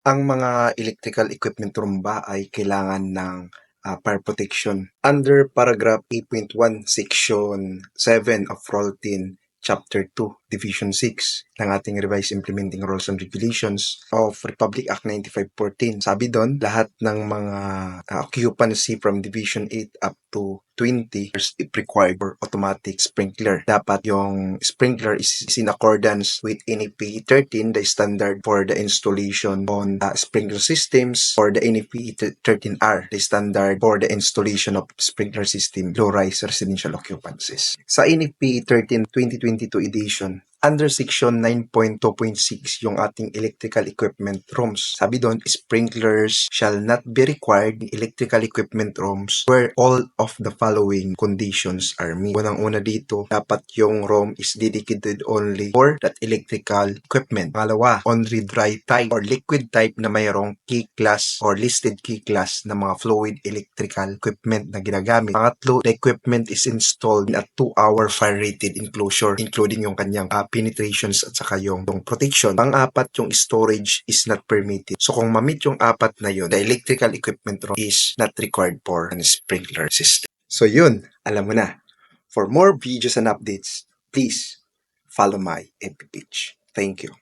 ang mga electrical equipment room ba ay kailangan ng ah, fire protection. Under paragraph 8.1 section 7 of Rule 10 Chapter 2, Division 6 ng ating Revised Implementing Rules and Regulations of Republic Act 9514. Sabi doon, lahat ng mga ah, occupancy from Division 8 up to 20 is if required for automatic sprinkler. Dapat yung sprinkler is, is in accordance with NEP 13, the standard for the installation on uh, sprinkler systems, or the NEP 13R, the standard for the installation of sprinkler system, low-rise residential occupancies. Sa NEP 13 2022 edition, under section 9.2.6 yung ating electrical equipment rooms. Sabi doon, sprinklers shall not be required in electrical equipment rooms where all of the following conditions are met. Unang-una dito, dapat yung room is dedicated only for that electrical equipment. Pangalawa, only dry type or liquid type na mayroong key class or listed key class na mga fluid electrical equipment na ginagamit. Pangatlo, the equipment is installed in a 2-hour fire-rated enclosure including yung kanyang uh, penetrations at saka yung, yung protection. Pang-apat, yung storage is not permitted. So kung mamit yung apat na yun, the electrical equipment is not required for an sprinkler system. So yun, alam mo na. For more videos and updates, please follow my FB page. Thank you.